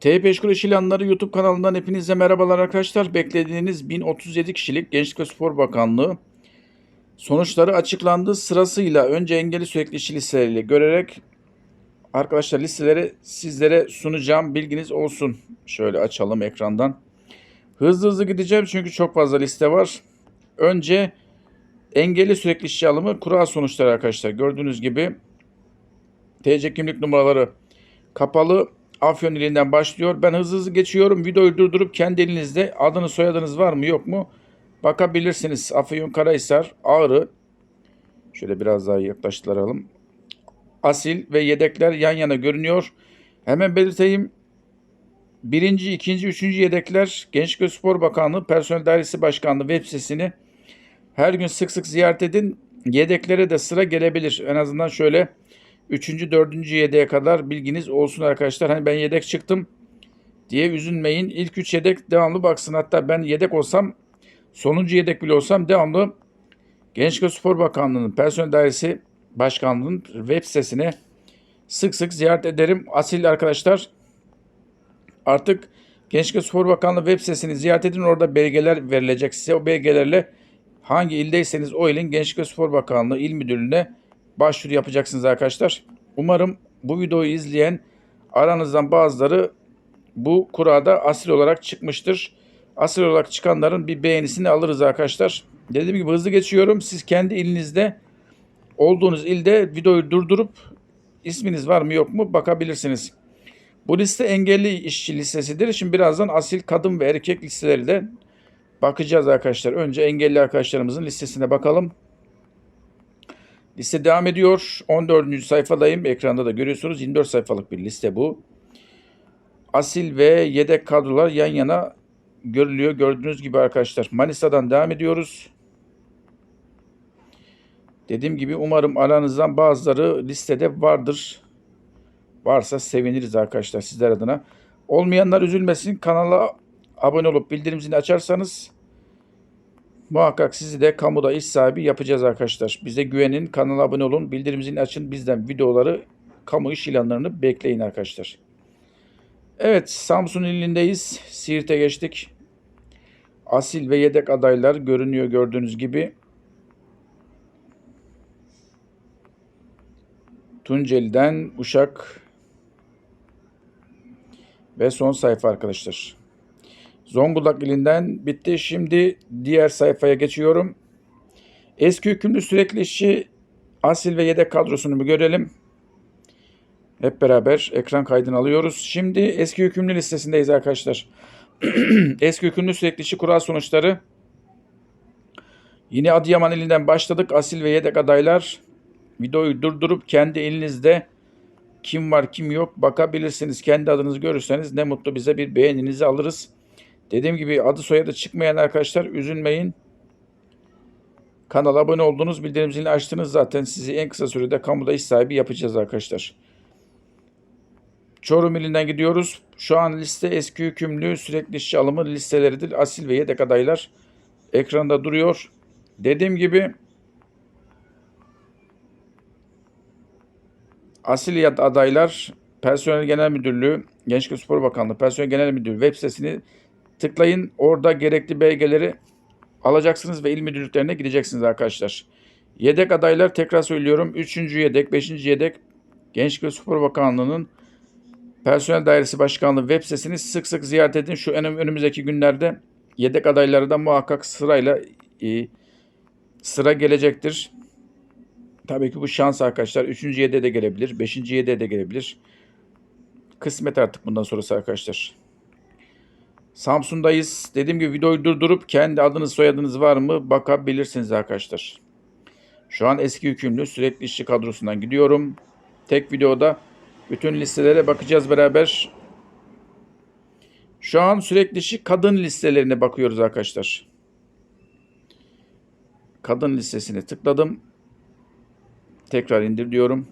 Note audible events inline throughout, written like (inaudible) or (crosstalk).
TP Eşkul İş İlanları YouTube kanalından hepinize merhabalar arkadaşlar. Beklediğiniz 1037 kişilik Gençlik ve Spor Bakanlığı sonuçları açıklandı. Sırasıyla önce engelli sürekli işçi listeleriyle görerek arkadaşlar listeleri sizlere sunacağım. Bilginiz olsun. Şöyle açalım ekrandan. Hızlı hızlı gideceğim çünkü çok fazla liste var. Önce engelli sürekli işçi alımı kura sonuçları arkadaşlar. Gördüğünüz gibi TC kimlik numaraları kapalı. Afyon ilinden başlıyor. Ben hızlı hızlı geçiyorum. Videoyu durdurup kendi elinizde adınız soyadınız var mı yok mu bakabilirsiniz. Afyon Karahisar, Ağrı. Şöyle biraz daha yaklaştıralım. Asil ve yedekler yan yana görünüyor. Hemen belirteyim. Birinci, ikinci, üçüncü yedekler Gençlik ve Spor Bakanlığı Personel Dairesi Başkanlığı web sitesini her gün sık sık ziyaret edin. Yedeklere de sıra gelebilir. En azından şöyle 3. 4. yedeğe kadar bilginiz olsun arkadaşlar. Hani ben yedek çıktım diye üzülmeyin. İlk 3 yedek devamlı baksın. Hatta ben yedek olsam sonuncu yedek bile olsam devamlı Gençlik ve Spor Bakanlığı'nın Personel Dairesi Başkanlığı'nın web sitesine sık sık ziyaret ederim. Asil arkadaşlar artık Gençlik ve Spor Bakanlığı web sitesini ziyaret edin. Orada belgeler verilecek size. O belgelerle hangi ildeyseniz o ilin Gençlik ve Spor Bakanlığı İl Müdürlüğü'ne başvuru yapacaksınız arkadaşlar. Umarım bu videoyu izleyen aranızdan bazıları bu kurada asil olarak çıkmıştır. Asil olarak çıkanların bir beğenisini alırız arkadaşlar. Dediğim gibi hızlı geçiyorum. Siz kendi ilinizde olduğunuz ilde videoyu durdurup isminiz var mı yok mu bakabilirsiniz. Bu liste engelli işçi listesidir. Şimdi birazdan asil kadın ve erkek listeleri de bakacağız arkadaşlar. Önce engelli arkadaşlarımızın listesine bakalım. Liste devam ediyor. 14. sayfadayım. Ekranda da görüyorsunuz. 24 sayfalık bir liste bu. Asil ve yedek kadrolar yan yana görülüyor. Gördüğünüz gibi arkadaşlar. Manisa'dan devam ediyoruz. Dediğim gibi umarım aranızdan bazıları listede vardır. Varsa seviniriz arkadaşlar sizler adına. Olmayanlar üzülmesin. Kanala abone olup bildirim zilini açarsanız Muhakkak sizi de kamuda iş sahibi yapacağız arkadaşlar. Bize güvenin, kanala abone olun, bildirim açın. Bizden videoları, kamu iş ilanlarını bekleyin arkadaşlar. Evet, Samsun ilindeyiz. Siirt'e geçtik. Asil ve yedek adaylar görünüyor gördüğünüz gibi. Tunceli'den Uşak ve son sayfa arkadaşlar. Zonguldak ilinden bitti. Şimdi diğer sayfaya geçiyorum. Eski hükümlü sürekli işçi asil ve yedek kadrosunu bir görelim. Hep beraber ekran kaydını alıyoruz. Şimdi eski hükümlü listesindeyiz arkadaşlar. (clears throat) eski hükümlü sürekli işçi kural sonuçları. Yine Adıyaman ilinden başladık. Asil ve yedek adaylar. Videoyu durdurup kendi elinizde kim var kim yok bakabilirsiniz. Kendi adınızı görürseniz ne mutlu bize bir beğeninizi alırız. Dediğim gibi adı soyadı çıkmayan arkadaşlar üzülmeyin. Kanala abone oldunuz, bildirim zilini açtınız zaten sizi en kısa sürede kamuda iş sahibi yapacağız arkadaşlar. Çorum ilinden gidiyoruz. Şu an liste eski hükümlü sürekli işçi alımı listeleridir. Asil ve yedek adaylar ekranda duruyor. Dediğim gibi asil adaylar Personel Genel Müdürlüğü, Gençlik Spor Bakanlığı, Personel Genel Müdürlüğü web sitesini Tıklayın. Orada gerekli belgeleri alacaksınız ve il müdürlüklerine gideceksiniz arkadaşlar. Yedek adaylar tekrar söylüyorum. 3. yedek, 5. yedek Gençlik ve Spor Bakanlığı'nın Personel Dairesi Başkanlığı web sitesini sık sık ziyaret edin. Şu önümüzdeki günlerde yedek adayları da muhakkak sırayla e, sıra gelecektir. Tabii ki bu şans arkadaşlar. 3. yedeğe de gelebilir. 5. yedeğe de gelebilir. Kısmet artık bundan sonrası arkadaşlar. Samsun'dayız. Dediğim gibi videoyu durdurup kendi adınız soyadınız var mı bakabilirsiniz arkadaşlar. Şu an eski hükümlü sürekli işçi kadrosundan gidiyorum. Tek videoda bütün listelere bakacağız beraber. Şu an sürekli işçi kadın listelerine bakıyoruz arkadaşlar. Kadın listesine tıkladım. Tekrar indir diyorum.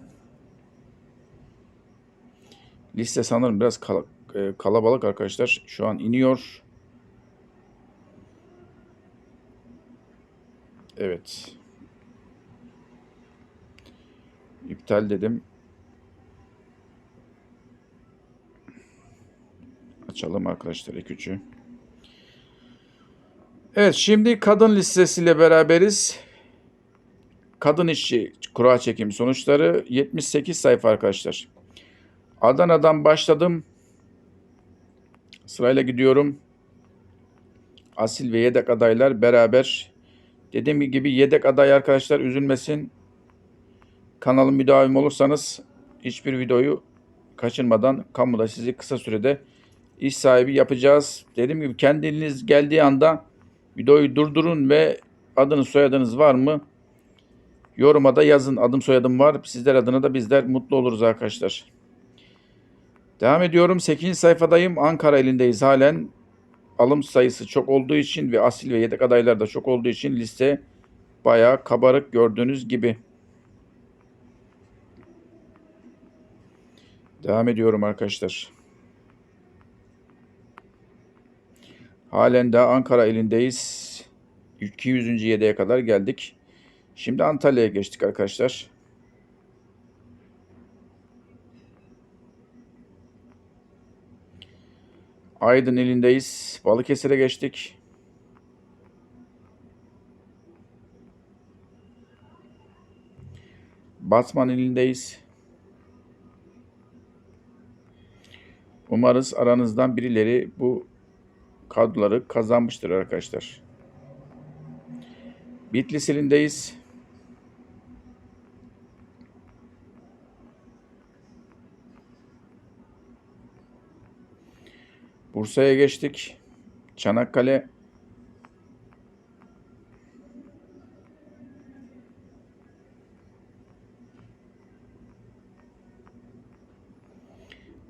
Liste sanırım biraz kal e, kalabalık arkadaşlar. Şu an iniyor. Evet. İptal dedim. Açalım arkadaşlar üçü. Evet şimdi kadın listesiyle beraberiz. Kadın işçi kura çekim sonuçları 78 sayfa arkadaşlar. Adana'dan başladım. Sırayla gidiyorum. Asil ve yedek adaylar beraber. Dediğim gibi yedek aday arkadaşlar üzülmesin. Kanalın müdavim olursanız hiçbir videoyu kaçırmadan kamuda sizi kısa sürede iş sahibi yapacağız. Dediğim gibi kendiniz geldiği anda videoyu durdurun ve adınız soyadınız var mı? Yoruma da yazın adım soyadım var. Sizler adına da bizler mutlu oluruz arkadaşlar. Devam ediyorum. 8. sayfadayım. Ankara elindeyiz halen. Alım sayısı çok olduğu için ve asil ve yedek adaylar da çok olduğu için liste bayağı kabarık gördüğünüz gibi. Devam ediyorum arkadaşlar. Halen daha Ankara elindeyiz. 200. yedeğe kadar geldik. Şimdi Antalya'ya geçtik arkadaşlar. Aydın ilindeyiz. Balıkesir'e geçtik. Batman ilindeyiz. Umarız aranızdan birileri bu kadroları kazanmıştır arkadaşlar. Bitlis ilindeyiz. Bursa'ya geçtik. Çanakkale.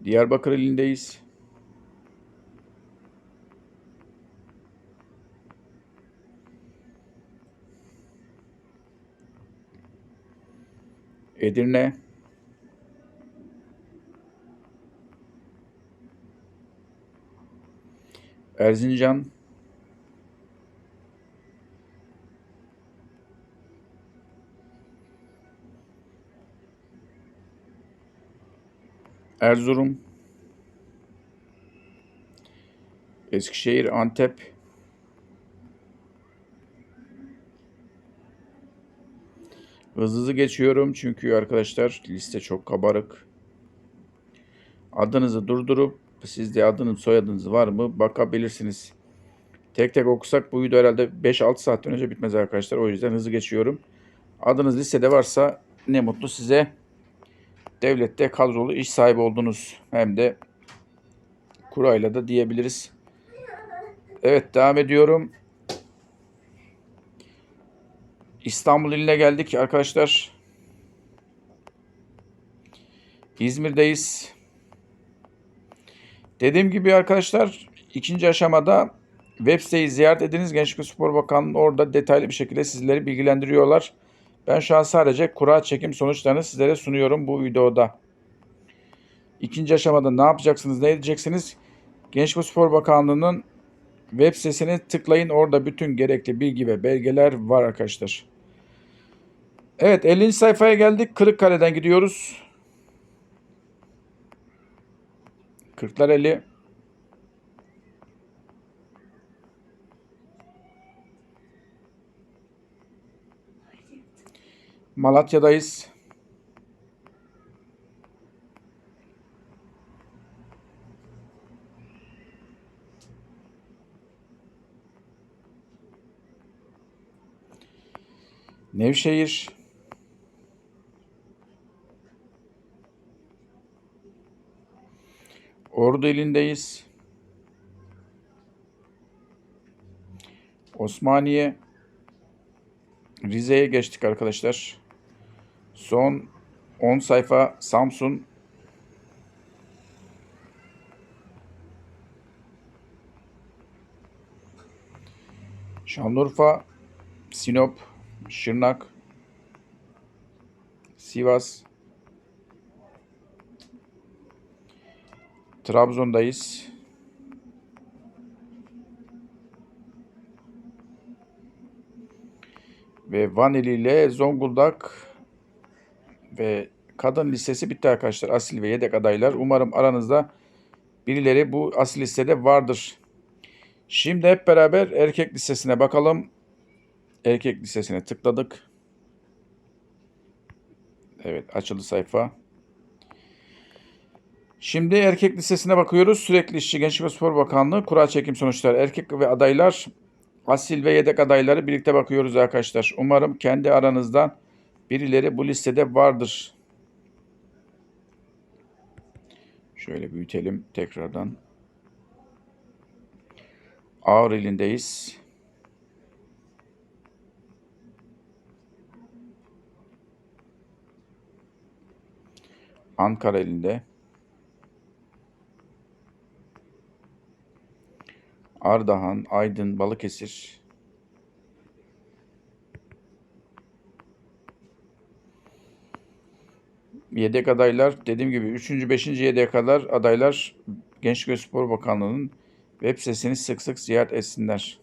Diyarbakır ilindeyiz. Edirne. Erzincan. Erzurum. Eskişehir, Antep. Hızlı hızlı geçiyorum çünkü arkadaşlar liste çok kabarık. Adınızı durdurup sizde adınız soyadınız var mı bakabilirsiniz. Tek tek okusak bu video herhalde 5-6 saatten önce bitmez arkadaşlar. O yüzden hızlı geçiyorum. Adınız listede varsa ne mutlu size. Devlette kadrolu iş sahibi oldunuz. Hem de kurayla da diyebiliriz. Evet devam ediyorum. İstanbul iline geldik arkadaşlar. İzmir'deyiz. Dediğim gibi arkadaşlar ikinci aşamada web siteyi ziyaret ediniz. Gençlik ve Spor Bakanlığı orada detaylı bir şekilde sizleri bilgilendiriyorlar. Ben şu an sadece kura çekim sonuçlarını sizlere sunuyorum bu videoda. İkinci aşamada ne yapacaksınız, ne edeceksiniz? Gençlik ve Spor Bakanlığı'nın web sitesine tıklayın. Orada bütün gerekli bilgi ve belgeler var arkadaşlar. Evet 50. sayfaya geldik. Kırıkkale'den gidiyoruz. Kırklareli. Malatya'dayız. Nevşehir. Ordu ilindeyiz. Osmaniye. Rize'ye geçtik arkadaşlar. Son 10 sayfa Samsun. Şanlıurfa, Sinop, Şırnak, Sivas, Trabzon'dayız. Ve Vanili ile Zonguldak ve kadın listesi bitti arkadaşlar. Asil ve yedek adaylar. Umarım aranızda birileri bu asil listede vardır. Şimdi hep beraber erkek listesine bakalım. Erkek listesine tıkladık. Evet açıldı sayfa. Şimdi erkek listesine bakıyoruz. Sürekli işçi Gençlik ve Spor Bakanlığı kura çekim sonuçları. Erkek ve adaylar asil ve yedek adayları birlikte bakıyoruz arkadaşlar. Umarım kendi aranızdan birileri bu listede vardır. Şöyle büyütelim tekrardan. Ağrı ilindeyiz. Ankara elinde. Ardahan, Aydın, Balıkesir. Yedek adaylar dediğim gibi 3. 5. yedeğe kadar adaylar Gençlik ve Spor Bakanlığı'nın web sitesini sık sık ziyaret etsinler.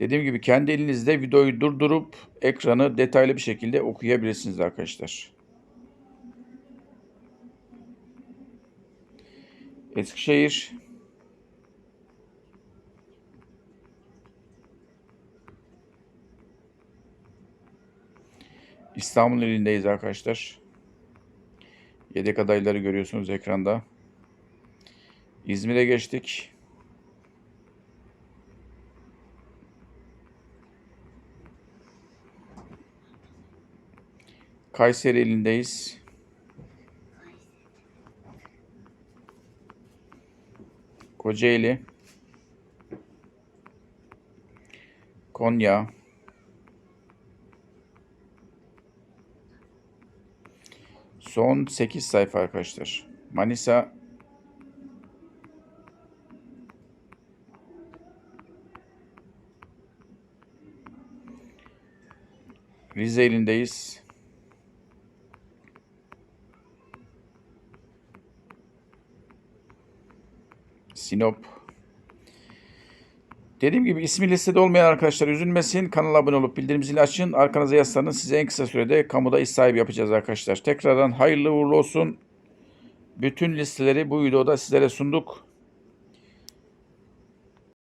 Dediğim gibi kendi elinizde videoyu durdurup ekranı detaylı bir şekilde okuyabilirsiniz arkadaşlar. Eskişehir İstanbul ilindeyiz arkadaşlar. Yedek adayları görüyorsunuz ekranda. İzmir'e geçtik. Kayseri ilindeyiz. Kocaeli. Konya. Son 8 sayfa arkadaşlar. Manisa Rize ilindeyiz. Sinop. Dediğim gibi ismi listede olmayan arkadaşlar üzülmesin. Kanala abone olup bildirim zili açın. Arkanıza yaslanın. Size en kısa sürede kamuda iş sahibi yapacağız arkadaşlar. Tekrardan hayırlı uğurlu olsun. Bütün listeleri bu videoda sizlere sunduk.